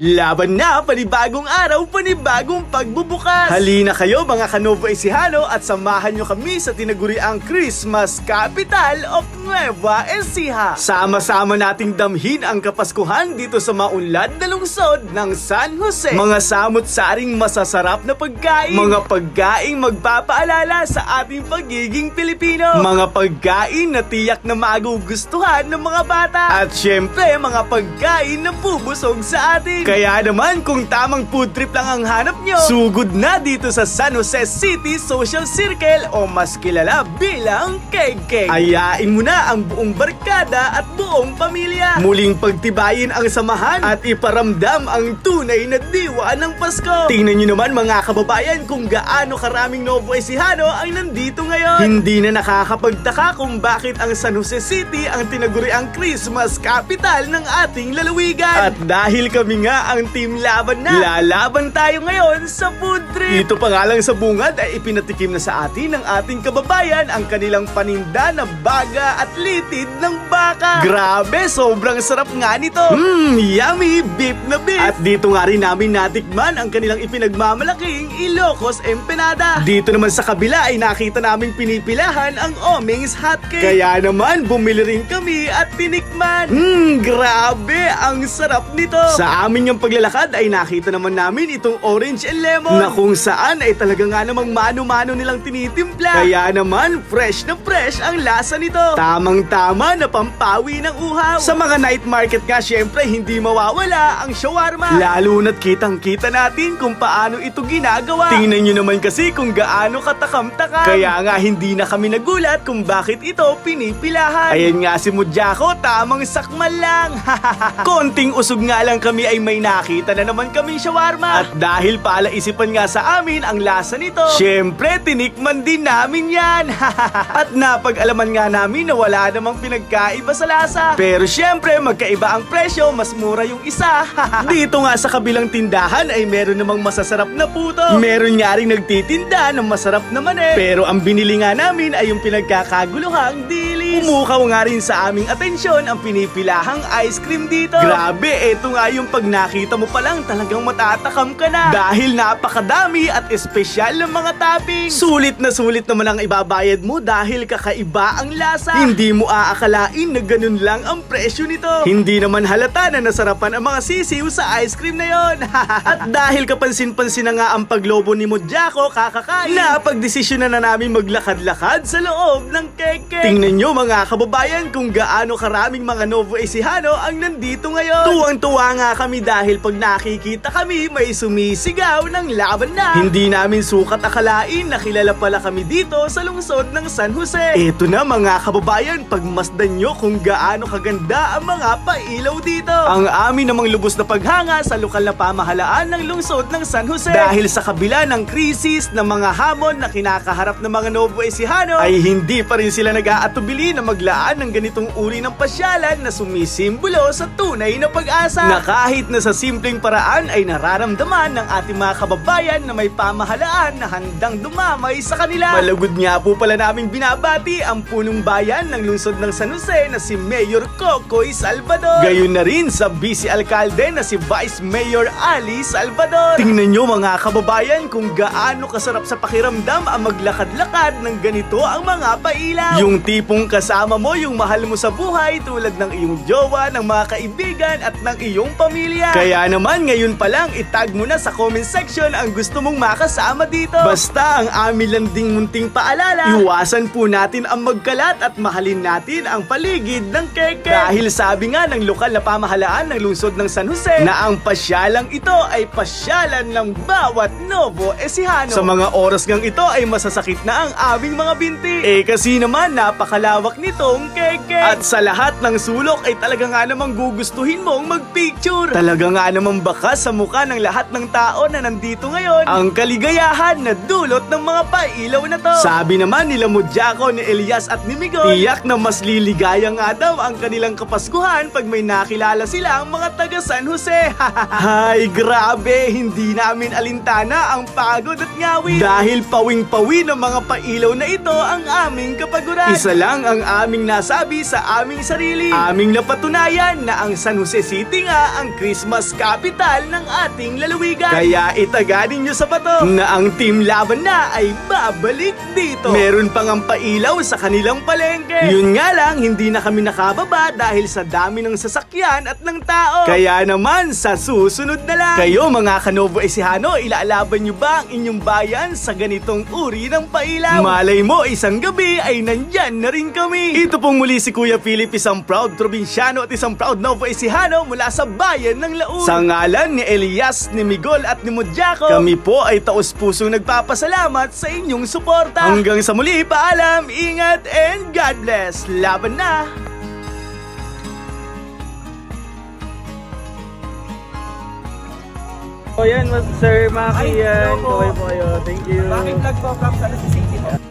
Laban na, panibagong araw, panibagong pagbubukas! Halina kayo mga Kanovo Ecijano at samahan nyo kami sa tinaguriang Christmas Capital of Nueva Ecija. Sama-sama nating damhin ang Kapaskuhan dito sa maunlad na lungsod ng San Jose. Mga samot-saring masasarap na pagkain, mga pagkaing magpapaalala sa ating pagiging Pilipino, mga pagkain na tiyak na magugustuhan ng mga bata, at syempre mga pagkain na bubusog sa atin. Kaya naman kung tamang food trip lang ang hanap nyo, sugod na dito sa San Jose City Social Circle o mas kilala bilang KK. Ayain mo na ang buong barkada at buong pamilya. Muling pagtibayin ang samahan at iparamdam ang tunay na diwa ng Pasko. Tingnan nyo naman mga kababayan kung gaano karaming Novo Ecijano ang nandito ngayon. Hindi na nakakapagtaka kung bakit ang San Jose City ang tinaguriang Christmas capital ng ating lalawigan. At dahil kami nga ang team laban na, lalaban tayo ngayon sa food trip. Dito pa nga lang sa bungad ay ipinatikim na sa atin ng ating kababayan ang kanilang paninda na baga at litid ng baka. Grabe, sobrang sarap nga nito. Mmm, yummy, beef na beef. At dito nga rin namin natikman ang kanilang ipinagmamalaking Ilocos Empanada. Dito naman sa kabila ay nakita namin pinipilahan ang Oming's Hotcake. Kaya naman bumili rin kami at tinikman. Mmm, grabe, ang sarap nito. Sa amin yung paglalakad ay nakita naman namin itong orange and lemon na kung saan ay talaga nga namang mano-mano nilang tinitimpla. Kaya naman fresh na fresh ang lasa nito. Tamang-tama na pampawi ng uhaw. Sa mga night market nga syempre hindi mawawala ang shawarma. Lalo na't kitang-kita natin kung paano ito ginagawa. Tingnan nyo naman kasi kung gaano katakam-takam. Kaya nga hindi na kami nagulat kung bakit ito pinipilahan. Ayan nga si Mudyako, tamang sakmal lang. Konting usog nga lang kami ay may nakita na naman kami shawarma. At dahil pala isipan nga sa amin ang lasa nito, syempre tinikman din namin yan. At napag-alaman nga namin na wala namang pinagkaiba sa lasa. Pero syempre magkaiba ang presyo, mas mura yung isa. Dito nga sa kabilang tindahan ay meron namang masasarap na puto. Meron nga rin nagtitinda ng masarap na mani. Pero ang binili nga namin ay yung pinagkakaguluhang dilis. Umukaw nga rin sa aming atensyon ang pinipilahang ice cream dito. Grabe, eto nga yung pag nakita mo pa lang talagang matatakam ka na. Dahil napakadami at espesyal ng mga toppings. Sulit na sulit naman ang ibabayad mo dahil kakaiba ang lasa. Hindi mo aakalain na ganun lang ang presyo nito. Hindi naman halata na nasarapan ang mga sisiw sa ice cream na yon. at dahil kapansin-pansin na nga ang paglobo ni Mojako kakakain, napagdesisyon na na namin maglakad-lakad sa loob ng keke. Tingnan nyo mga kababayan kung gaano karaming mga Novo Ecijano ang nandito ngayon. Tuwang-tuwa nga kami dahil pag nakikita kami may sumisigaw ng laban na. Hindi namin sukat akalain na kilala pala kami dito sa lungsod ng San Jose. Eto na mga kababayan, pagmasdan nyo kung gaano kaganda ang mga pailaw dito. Ang amin namang lubos na paghanga sa lokal na pamahalaan ng lungsod ng San Jose. Dahil sa kabila ng krisis ng mga hamon na kinakaharap ng mga Novo Ecijano, ay hindi pa rin sila nag-aatubili na maglaan ng ganitong uri ng pasyalan na sumisimbolo sa tunay na pag-asa. Na kahit na sa simpleng paraan ay nararamdaman ng ating mga kababayan na may pamahalaan na handang dumamay sa kanila. Malugod nga po pala naming binabati ang punong bayan ng lungsod ng San Jose na si Mayor Cocoy Salvador. Gayon na rin sa vice alkalde na si Vice Mayor Ali Salvador. Tingnan nyo mga kababayan kung gaano kasarap sa pakiramdam ang maglakad-lakad ng ganito ang mga pailaw. Yung tipong kasama mo yung mahal mo sa buhay tulad ng iyong jowa, ng mga kaibigan at ng iyong pamilya. Kaya naman ngayon pa lang itag mo na sa comment section ang gusto mong makasama dito. Basta ang amin lang ding munting paalala, iwasan po natin ang magkalat at mahalin natin ang paligid ng keke. Dahil sabi nga ng lokal na pamahalaan ng lungsod ng San Jose na ang pasyalang ito ay pasyalan ng bawat Novo Ecijano. Sa mga oras ngang ito ay masasakit na ang aming mga binti. Eh kasi naman napakalawak nitong keke. At sa lahat ng sulok ay talaga nga namang gugustuhin mong magpicture. Talaga nga namang bakas sa mukha ng lahat ng tao na nandito ngayon ang kaligayahan na dulot ng mga pailaw na to. Sabi naman nila Mudyako ni Elias at ni Miguel, tiyak na mas liligaya nga daw ang kanilang kapaskuhan pag may nakilala sila ang mga taga San Jose. Hay, grabe, hindi namin alintana ang pagod at ngawi. Dahil pawing-pawi ng mga pailaw na ito ang aming kapaguran. Isa lang ang ang aming nasabi sa aming sarili. Aming napatunayan na ang San Jose City nga ang Christmas capital ng ating lalawigan. Kaya itaganin nyo sa bato na ang team laban na ay babalik dito. Meron pang ang pailaw sa kanilang palengke. Yun nga lang, hindi na kami nakababa dahil sa dami ng sasakyan at ng tao. Kaya naman, sa susunod na lang. Kayo mga Kanovo Ecijano, ilaalaban nyo ba ang inyong bayan sa ganitong uri ng pailaw? Malay mo, isang gabi ay nandyan na rin kami. Ito pong muli si Kuya Philip, isang proud probinsyano at isang proud Novo Ecijano mula sa bayan ng Laun. Sa ngalan ni Elias, ni Migol at ni Mudjaco, kami po ay taos-pusong nagpapasalamat sa inyong suporta. Hanggang sa muli, paalam, ingat, and God bless. Laban na! O yan, Sir Maki yan. hello po. Okay po kayo. Thank you. Bakit vlog po San Jose City po?